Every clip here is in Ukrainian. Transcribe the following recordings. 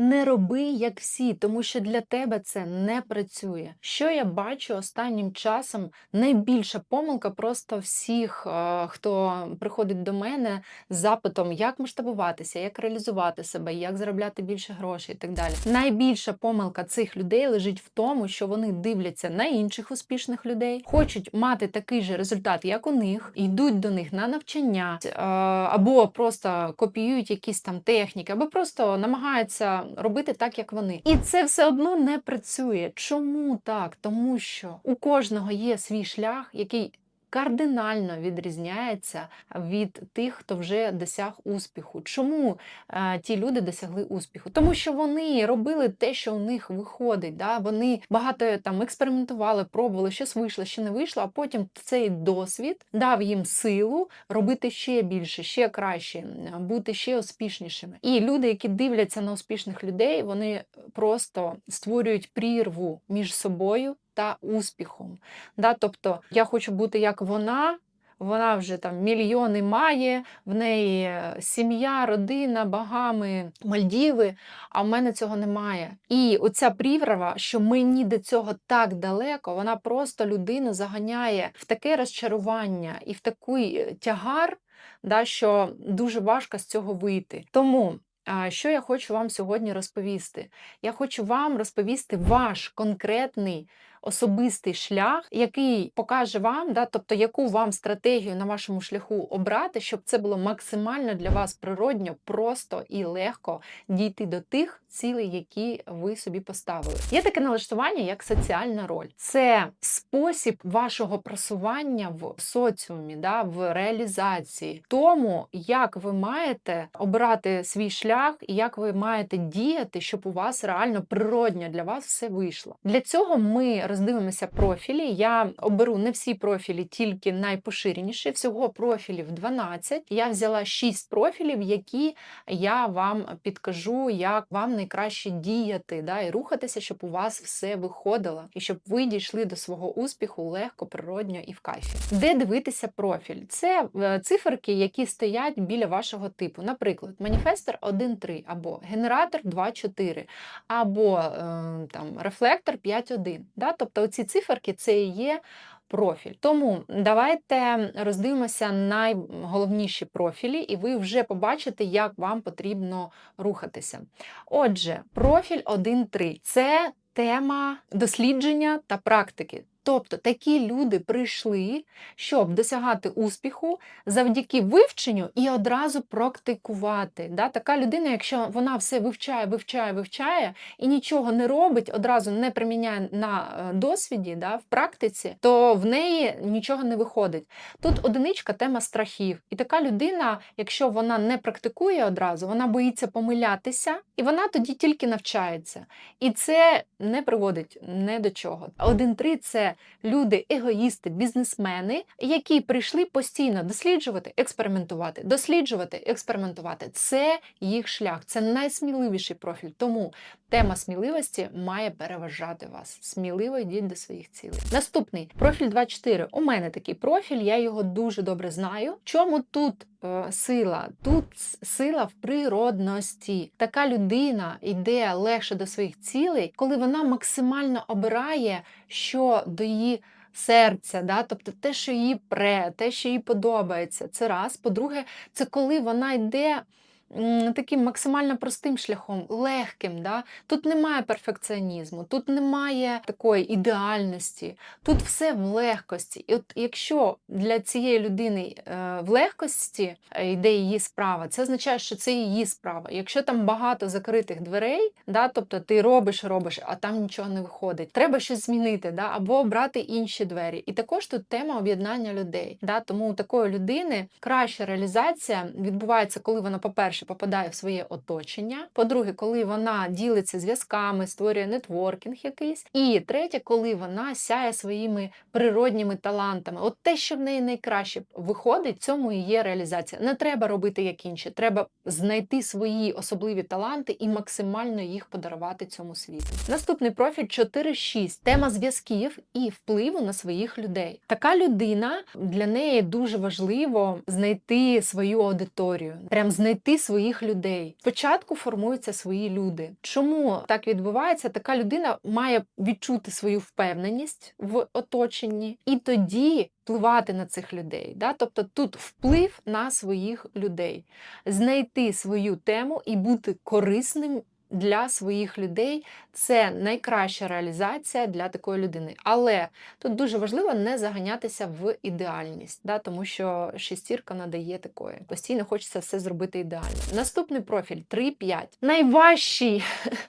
Не роби як всі, тому що для тебе це не працює. Що я бачу останнім часом? Найбільша помилка просто всіх, е, хто приходить до мене з запитом, як масштабуватися, як реалізувати себе, як заробляти більше грошей і так далі. Найбільша помилка цих людей лежить в тому, що вони дивляться на інших успішних людей, хочуть мати такий же результат, як у них, йдуть до них на навчання е, або просто копіюють якісь там техніки, або просто намагаються робити так, як вони. І це все одно не працює. Чому так? Тому що у кожного є свій шлях, який кардинально відрізняється від тих, хто вже досяг успіху. Чому е, ті люди досягли успіху? Тому що вони робили те, що у них виходить. Да? Вони багато там експериментували, пробували, щось вийшло, що не вийшло, а потім цей досвід дав їм силу робити ще більше, ще краще, бути ще успішнішими. І люди, які дивляться на успішних людей, вони просто створюють прірву між собою та успіхом. Да? Тобто я хочу бути як вона. Вона вже там мільйони має, в неї е, сім'я, родина, багами, Мальдіви, а в мене цього немає. І оця прірва, що мені до цього так далеко, вона просто людину заганяє в таке розчарування і в такий е, тягар, да, що дуже важко з цього вийти. Тому. Що я хочу вам сьогодні розповісти? Я хочу вам розповісти ваш конкретний особистий шлях, який покаже вам, да, тобто яку вам стратегію на вашому шляху обрати, щоб це було максимально для вас природньо, просто і легко дійти до тих цілей, які ви собі поставили. Є таке налаштування, як соціальна роль. Це спосіб вашого просування в соціумі, да, в реалізації, тому як ви маєте обирати свій шлях і як ви маєте діяти, щоб у вас реально природньо для вас все вийшло. Для цього ми роздивимося профілі. Я оберу не всі профілі, тільки найпоширеніші. Всього профілів 12. Я взяла 6 профілів, які я вам підкажу, як вам найкраще діяти да, і рухатися, щоб у вас все виходило, і щоб ви дійшли до свого успіху легко, природньо і в кайфі. Де дивитися профіль? Це е, циферки, які стоять біля вашого типу. Наприклад, маніфестор 1.3 або генератор 2.4, або е, там рефлектор 5.1. Да? Тобто оці циферки це і є профіль. Тому давайте роздивимося найголовніші профілі, і ви вже побачите, як вам потрібно рухатися. Отже, профіль 1.3 це тема дослідження та практики. Тобто такі люди прийшли, щоб досягати успіху завдяки вивченню і одразу практикувати. Да? Така людина, якщо вона все вивчає, вивчає, вивчає і нічого не робить, одразу не приміняє на е, досвіді, да, в практиці, то в неї нічого не виходить. Тут одиничка тема страхів. І така людина, якщо вона не практикує одразу, вона боїться помилятися, і вона тоді тільки навчається. І це не приводить не до чого. Один-три це люди, егоїсти, бізнесмени, які прийшли постійно досліджувати, експериментувати, досліджувати, експериментувати. Це їх шлях, це найсміливіший профіль. Тому тема сміливості має переважати вас. Сміливо йдіть до своїх цілей. Наступний профіль 24. У мене такий профіль, я його дуже добре знаю. Чому тут? Е, Сила тут сила в природності. Така людина йде легше до своїх цілей, коли вона максимально обирає, що до її серця, да? тобто те, що їй пре, те, що їй подобається. Це раз. По-друге, це коли вона йде. Таким максимально простим шляхом, легким. Да? Тут немає перфекціонізму, тут немає такої ідеальності, тут все в легкості. І от якщо для цієї людини е, в легкості е, йде її справа, це означає, що це її справа. Якщо там багато закритих дверей, да, тобто ти робиш, робиш, а там нічого не виходить, треба щось змінити, да, або обрати інші двері. І також тут тема об'єднання людей. Да, тому у такої людини краща реалізація відбувається, коли вона, по-перше, попадає в своє оточення. По-друге, коли вона ділиться зв'язками, створює нетворкінг якийсь. І третє, коли вона сяє своїми природніми талантами. От те, що в неї найкраще виходить, цьому і є реалізація. Не треба робити як інші, треба знайти свої особливі таланти і максимально їх подарувати цьому світу. Наступний профіль 4.6. Тема зв'язків і впливу на своїх людей. Така людина для неї дуже важливо знайти свою аудиторію, прям знайти свою своїх людей. Спочатку формуються свої люди. Чому так відбувається? Така людина має відчути свою впевненість в оточенні, і тоді впливати на цих людей. Да? Тобто тут вплив на своїх людей, знайти свою тему і бути корисним. Для своїх людей це найкраща реалізація для такої людини. Але тут дуже важливо не заганятися в ідеальність, да, тому що шестірка надає такої. Постійно хочеться все зробити ідеально. Наступний профіль 3-5. Найважчий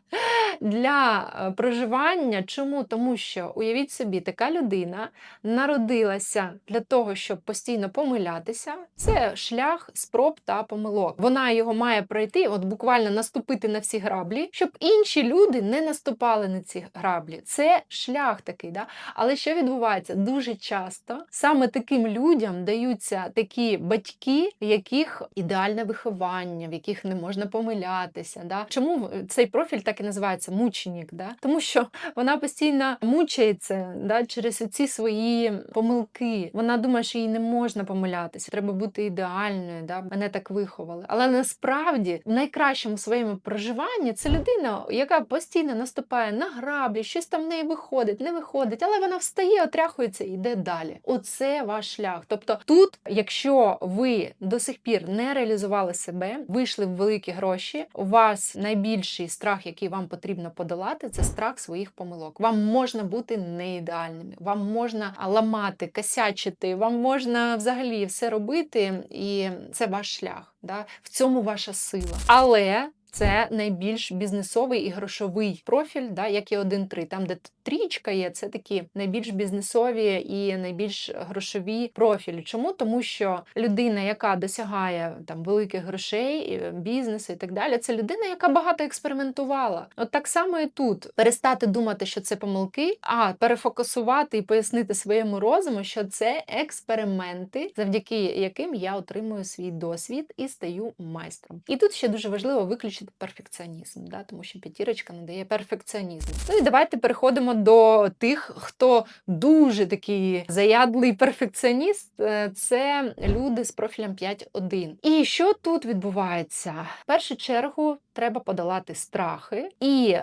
для е, проживання. Чому? Тому що уявіть собі, така людина народилася для того, щоб постійно помилятися. Це шлях спроб та помилок. Вона його має пройти, от буквально наступити на всі граблі, щоб інші люди не наступали на ці граблі. Це шлях такий. Да? Але що відбувається? Дуже часто саме таким людям даються такі батьки, яких ідеальне виховання, в яких не можна помилятися. Да? Чому цей профіль так і називається мученік? Да? Тому що вона постійно мучається да, через ці свої помилки. Вона думає, що їй не можна помилятися, треба бути ідеальною. Да? Мене так виховали. Але насправді в найкращому своєму проживанні це людина, яка постійно наступає на граблі, щось там в неї виходить, не виходить, але вона встає, отряхується і йде далі. Оце ваш шлях. Тобто, тут, якщо ви до сих пір не реалізували себе, вийшли в великі гроші, у вас найбільший страх, який вам потрібно подолати, це страх своїх помилок. Вам можна бути не ідеальними, вам можна ламати, косячити, вам можна взагалі все робити, і це ваш шлях. Да? В цьому ваша сила. Але це найбільш бізнесовий і грошовий профіль, да, як і 1-3. Там, де трічка є, це такі найбільш бізнесові і найбільш грошові профілі. Чому? Тому що людина, яка досягає там великих грошей, бізнесу і так далі, це людина, яка багато експериментувала. От так само і тут перестати думати, що це помилки, а перефокусувати і пояснити своєму розуму, що це експерименти, завдяки яким я отримую свій досвід і стаю майстром. І тут ще дуже важливо виключити перфекціонізм, да, тому що п'ятірочка надає перфекціонізм. Ну і давайте переходимо до тих, хто дуже такий заядлий перфекціоніст. Е, це люди з профілем 5.1. І що тут відбувається? В першу чергу треба подолати страхи і е,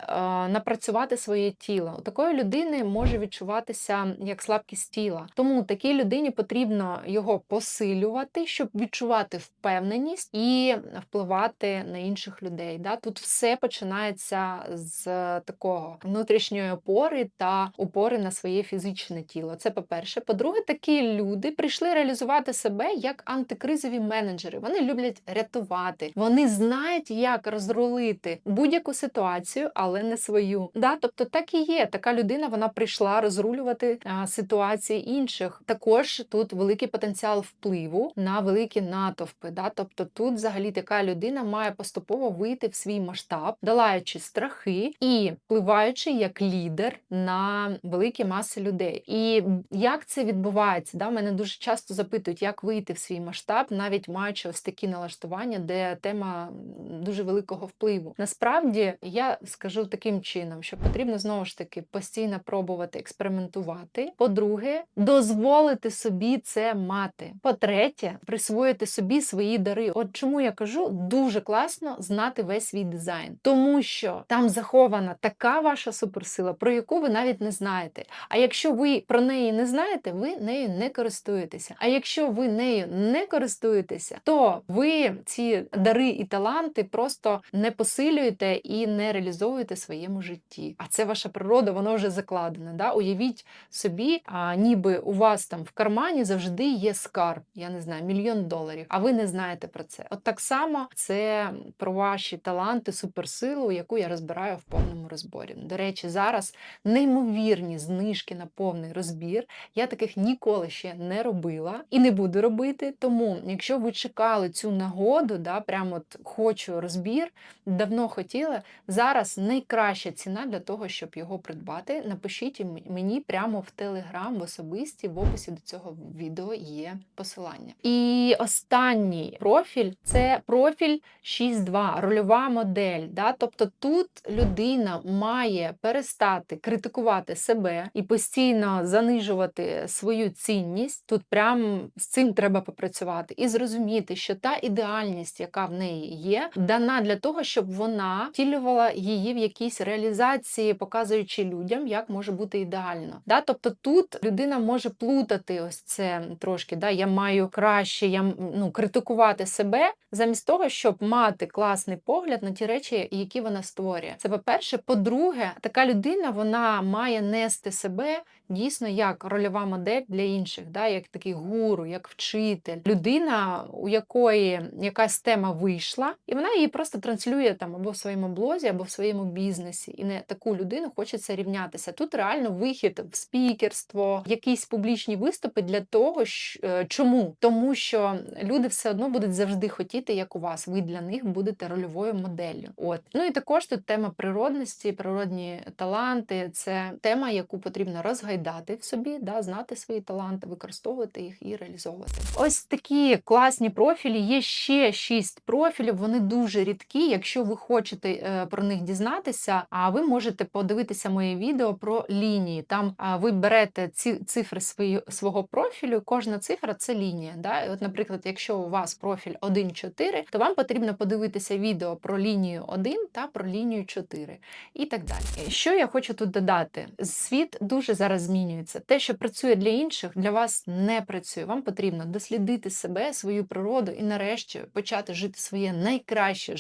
напрацювати своє тіло. У такої людини може відчуватися як слабкість тіла. Тому такій людині потрібно його посилювати, щоб відчувати впевненість і впливати на інших людей. Да? Тут все починається з такого внутрішньої опори та опори на своє фізичне тіло. Це по-перше. По-друге, такі люди прийшли реалізувати себе як антикризові менеджери. Вони люблять рятувати, вони знають, як розрулити будь-яку ситуацію, але не свою. Да? Тобто так і є. Така людина вона прийшла розрулювати а, ситуації інших. Також тут великий потенціал впливу на великі натовпи. Да? Тобто тут взагалі така людина має поступово вийти в свій масштаб, долаючи страхи і впливаючи як лідер на великі маси людей. І як це відбувається? Да? Мене дуже часто запитують, як вийти в свій масштаб, навіть маючи ось такі налаштування, де тема дуже великого впливу. Насправді я скажу таким чином, що потрібно знову ж таки постійно пробувати експериментувати. По-друге, дозволити собі це мати. По-третє, присвоїти собі свої дари. От чому я кажу, дуже класно знати весь свій дизайн, тому що там захована така ваша суперсила, про яку ви навіть не знаєте. А якщо ви про неї не знаєте, ви нею не користуєтеся. А якщо ви нею не користуєтеся, то ви ці дари і таланти просто не посилюєте і не реалізовуєте в своєму житті. А це ваша природа, воно вже закладене. Да? Уявіть собі, а, ніби у вас там в кармані завжди є скарб, я не знаю, мільйон доларів, а ви не знаєте про це. От так само це про ваші таланти, суперсилу, яку я розбираю в повному розборі. До речі, зараз неймовірні знижки на повний розбір. Я таких ніколи ще не робила і не буду робити. Тому, якщо ви чекали цю нагоду, да, прямо от хочу розбір, давно хотіли. Зараз найкраща ціна для того, щоб його придбати. Напишіть мені прямо в Телеграм, в особисті, в описі до цього відео є посилання. І останній профіль це профіль 6.2, рольова модель. Да? Тобто тут людина має перестати критикувати себе і постійно занижувати свою цінність. Тут прям з цим треба попрацювати і зрозуміти, що та ідеальність, яка в неї є, дана для того, щоб вона втілювала її в якійсь реалізації, показуючи людям, як може бути ідеально. Да? Тобто тут людина може плутати ось це трошки. Да? Я маю краще я ну, критикувати себе замість того, щоб мати класний погляд на ті речі, які вона створює. Це по-перше. По-друге, така людина вона має нести себе дійсно як рольова модель для інших, да? як такий гуру, як вчитель, людина, у якої якась тема вийшла, і вона її просто транслює там або в своєму блозі, або в своєму бізнесі. І не таку людину хочеться рівнятися. Тут реально вихід в спікерство, якісь публічні виступи для того, щ- е, чому? Тому що люди все одно будуть завжди хотіти, як у вас. Ви для них будете рольовою моделлю. От ну і також тут тема природності, природні таланти. Це тема, яку потрібно розгайдати в собі, да, знати свої таланти, використовувати їх і реалізовувати. Ось такі класні профілі. Є ще шість профілів. Вони дуже рідкі. Якщо ви хочете е, про них дізнатися, а ви можете подивитися моє відео про лінії. Там ви берете ці цифри свої, свого профілю. Кожна цифра це лінія. Да? От, наприклад, якщо у вас профіль 1.4, то вам потрібно подивитися відео про лінію 1 та про лінію 4 і так далі. Що я хочу тут додати? Світ дуже зараз змінюється. Те, що працює для інших, для вас не працює. Вам потрібно дослідити себе, свою природу і нарешті почати жити своє найкраще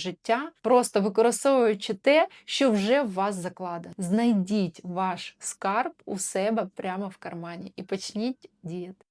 просто використовуючи те, що вже в вас закладено. Знайдіть ваш скарб у себе прямо в кармані і почніть діяти.